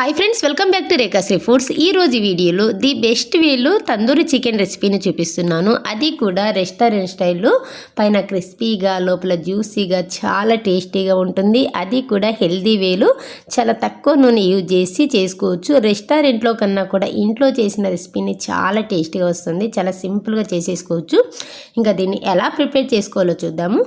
Hi friends welcome back to Rekhashri foods ఈ రోజు వీడియోలో ది బెస్ట్ వేలో తందూరి చికెన్ రెసిపీని చూపిస్తున్నాను. అది కూడా రెస్టారెంట్ స్టైల్లో పైన క్రిస్పీగా లోపల జ్యూసీగా చాలా టేస్టీగా ఉంటుంది. అది కూడా హెల్దీ వేలో చాలా తక్కువ నూనె యూజ్ చేసి చేసుకోవచ్చు. రెస్టారెంట్లో కన్నా కూడా ఇంట్లో చేసిన రెసిపీని చాలా టేస్టీగా వస్తుంది. చాలా సింపుల్గా చేసేసుకోవచ్చు. ఇంకా దీన్ని ఎలా ప్రిపేర్ చేసుకోవాలో చూద్దాము.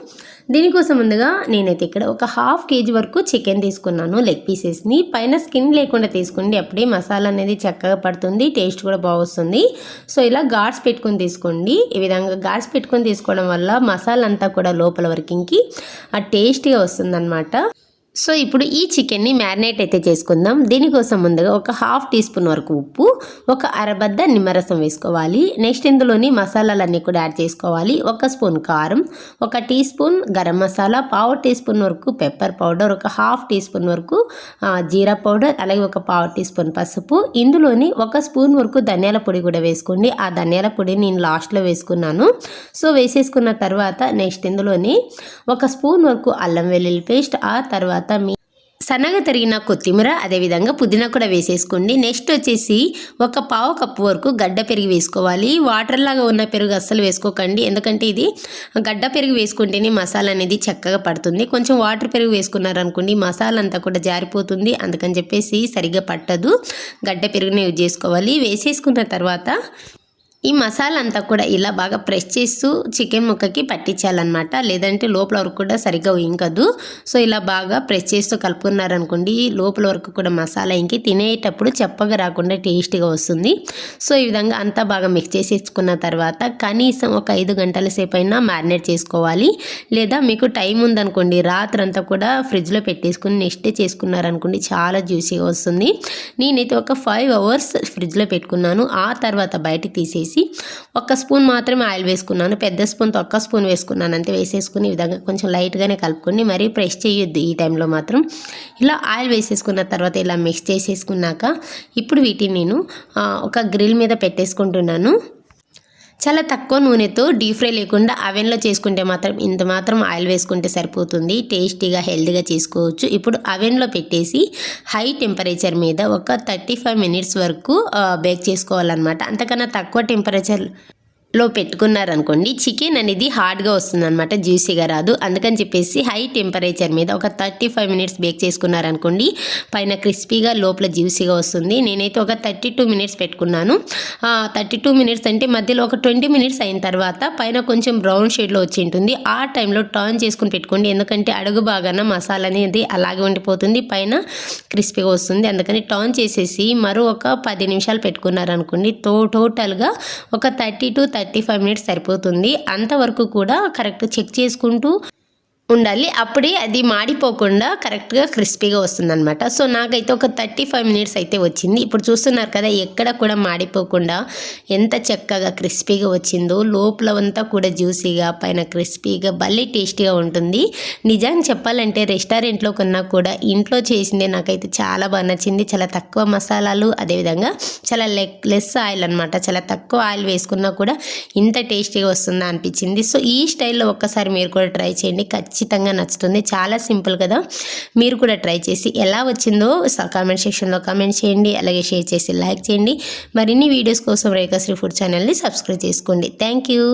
దీనికోసం ముందుగా నేనైతే ఇక్కడ ఒక హాఫ్ కేజీ వరకు చికెన్ తీసుకున్నాను లెగ్ పీసెస్ని పైన స్కిన్ లేకుండా తీసుకోండి అప్పుడే మసాలా అనేది చక్కగా పడుతుంది టేస్ట్ కూడా బాగుస్తుంది. సో ఇలా గాడ్స్ పెట్టుకొని తీసుకోండి. ఈ విధంగా గాడ్స్ పెట్టుకొని తీసుకోవడం వల్ల మసాలా అంతా కూడా లోపల వర్కింగ్కి ఆ టేస్టీగా వస్తుందన్నమాట. సో ఇప్పుడు ఈ చికెన్ని మ్యారినేట్ అయితే చేసుకుందాం. దీనికోసం ముందుగా ఒక హాఫ్ టీ స్పూన్ వరకు ఉప్పు ఒక అరబద్ద నిమ్మరసం వేసుకోవాలి. నెక్స్ట్ ఇందులోని మసాలాలన్నీ కూడా యాడ్ చేసుకోవాలి. ఒక స్పూన్ కారం ఒక టీ స్పూన్ గరం మసాలా పావు టీ స్పూన్ వరకు పెప్పర్ పౌడర్ ఒక హాఫ్ టీ స్పూన్ వరకు జీరా పౌడర్ అలాగే ఒక పావు టీ స్పూన్ పసుపు. ఇందులోని ఒక స్పూన్ వరకు ధనియాల పొడి కూడా వేసుకోండి. ఆ ధనియాల పొడి నేను లాస్ట్లో వేసుకున్నాను. సో వేసేసుకున్న తర్వాత నెక్స్ట్ ఇందులోని ఒక స్పూన్ వరకు అల్లం వెల్లుల్లి పేస్ట్ ఆ తర్వాత మీ సన్నగా తరిగిన కొత్తిమీర అదేవిధంగా పుదీనా కూడా వేసేసుకోండి. నెక్స్ట్ వచ్చేసి ఒక పావు కప్పు వరకు గడ్డ పెరుగు వేసుకోవాలి. వాటర్లాగా ఉన్న పెరుగు అస్సలు వేసుకోకండి. ఎందుకంటే ఇది గడ్డ పెరుగు వేసుకుంటేనే మసాలా అనేది చక్కగా పడుతుంది. కొంచెం వాటర్ పెరుగు వేసుకున్నారనుకోండి మసాలా అంతా కూడా జారిపోతుంది. అందుకని చెప్పేసి సరిగ్గా పట్టదు. గడ్డ పెరుగునే యూజ్ చేసుకోవాలి. వేసేసుకున్న తర్వాత ఈ మసాలా అంతా కూడా ఇలా బాగా ప్రెస్ చేస్తూ చికెన్ ముక్కకి పట్టించాలన్నమాట. లేదంటే లోపల వరకు కూడా సరిగ్గా ఇంకదు సో ఇలా బాగా ప్రెస్ చేస్తూ కలుపుకున్నారనుకోండి లోపల వరకు కూడా మసాలా ఇంకి తినేటప్పుడు చెప్పగా రాకుండా టేస్టీగా వస్తుంది. సో ఈ విధంగా అంతా బాగా మిక్స్ చేసేసుకున్న తర్వాత కనీసం ఒక ఐదు గంటల సేపు అయినా మ్యారినేట్ చేసుకోవాలి. లేదా మీకు టైం ఉందనుకోండి రాత్రంతా కూడా ఫ్రిడ్జ్లో పెట్టేసుకుని నెక్స్ట్ డే చేసుకున్నారనుకోండి చాలా జ్యూసీగా వస్తుంది. నేనైతే ఒక ఫైవ్ అవర్స్ ఫ్రిడ్జ్లో పెట్టుకున్నాను. ఆ తర్వాత బయటకు తీసేసి ఒక స్పూన్ మాత్రమే ఆయిల్ వేసుకున్నాను. పెద్ద స్పూన్తో ఒక్క స్పూన్ వేసుకున్నాను. అంతే వేసేసుకుని ఈ విధంగా కొంచెం లైట్గానే కలుపుకొని మరీ ప్రెస్ చేయొద్దు ఈ టైంలో మాత్రం. ఇలా ఆయిల్ వేసేసుకున్న తర్వాత ఇలా మిక్స్ చేసేసుకున్నాక ఇప్పుడు వీటిని నేను ఒక గ్రిల్ మీద పెట్టేసుకుంటున్నాను. చాలా తక్కువ నూనెతో డీప్ ఫ్రై లేకుండా అవెన్లో చేసుకుంటే మాత్రం ఇంత మాత్రం ఆయిల్ వేసుకుంటే సరిపోతుంది. టేస్టీగా హెల్తీగా చేసుకోవచ్చు. ఇప్పుడు అవెన్లో పెట్టేసి హై టెంపరేచర్ మీద ఒక థర్టీ ఫైవ్ మినిట్స్ వరకు బేక్ చేసుకోవాలన్నమాట. అంతకన్నా తక్కువ టెంపరేచర్ లో పెట్టుకున్నారనుకోండి చికెన్ అనేది హార్డ్గా వస్తుంది అనమాట జ్యూసీగా రాదు. అందుకని చెప్పేసి హై టెంపరేచర్ మీద ఒక థర్టీ ఫైవ్ మినిట్స్ బేక్ చేసుకున్నారనుకోండి పైన క్రిస్పీగా లోపల జ్యూసీగా వస్తుంది. నేనైతే ఒక థర్టీ టూ మినిట్స్ పెట్టుకున్నాను. థర్టీ టూ మినిట్స్ అంటే మధ్యలో ఒక ట్వంటీ మినిట్స్ అయిన తర్వాత పైన కొంచెం బ్రౌన్ షేడ్లో వచ్చి ఉంటుంది. ఆ టైంలో టర్న్ చేసుకుని పెట్టుకోండి. ఎందుకంటే అడుగు బాగాన మసాలా అనేది అలాగే ఉండిపోతుంది పైన క్రిస్పీగా వస్తుంది. అందుకని టర్న్ చేసేసి మరో ఒక పది నిమిషాలు పెట్టుకున్నారనుకోండి తో టోటల్గా ఒక thirty to thirty thirty five minutes సరిపోతుంది. అంతవరకు కూడా కరెక్ట్ చెక్ చేసుకుంటూ ఉండాలి. అప్పుడే అది మాడిపోకుండా కరెక్ట్గా క్రిస్పీగా వస్తుందనమాట సో నాకైతే ఒక థర్టీ ఫైవ్ మినిట్స్ అయితే వచ్చింది. ఇప్పుడు చూస్తున్నారు కదా ఎక్కడ కూడా మాడిపోకుండా ఎంత చక్కగా క్రిస్పీగా వచ్చిందో. లోపల అంతా కూడా జ్యూసీగా పైన క్రిస్పీగా భలే టేస్టీగా ఉంటుంది. నిజాన్ని చెప్పాలంటే రెస్టారెంట్లో కన్నా కూడా ఇంట్లో చేసిందే నాకైతే చాలా బాగా నచ్చింది. చాలా తక్కువ మసాలాలు అదేవిధంగా చాలా లెక్ లెస్ ఆయిల్ అనమాట చాలా తక్కువ ఆయిల్ వేసుకున్నా కూడా ఇంత టేస్టీగా వస్తుందా అనిపించింది. సో ఈ స్టైల్లో ఒక్కసారి మీరు కూడా ట్రై చేయండి. ఖచ్చితంగా నచ్చుతుంది. చాలా సింపుల్ కదా. మీరు కూడా ట్రై చేసి ఎలా వచ్చిందో కామెంట్ సెక్షన్లో కామెంట్ చేయండి. అలాగే షేర్ చేసి లైక్ చేయండి. మరిన్ని వీడియోస్ కోసం రేఖాశ్రీ ఫుడ్ ఛానల్ని సబ్స్క్రైబ్ చేసుకోండి. Thank you.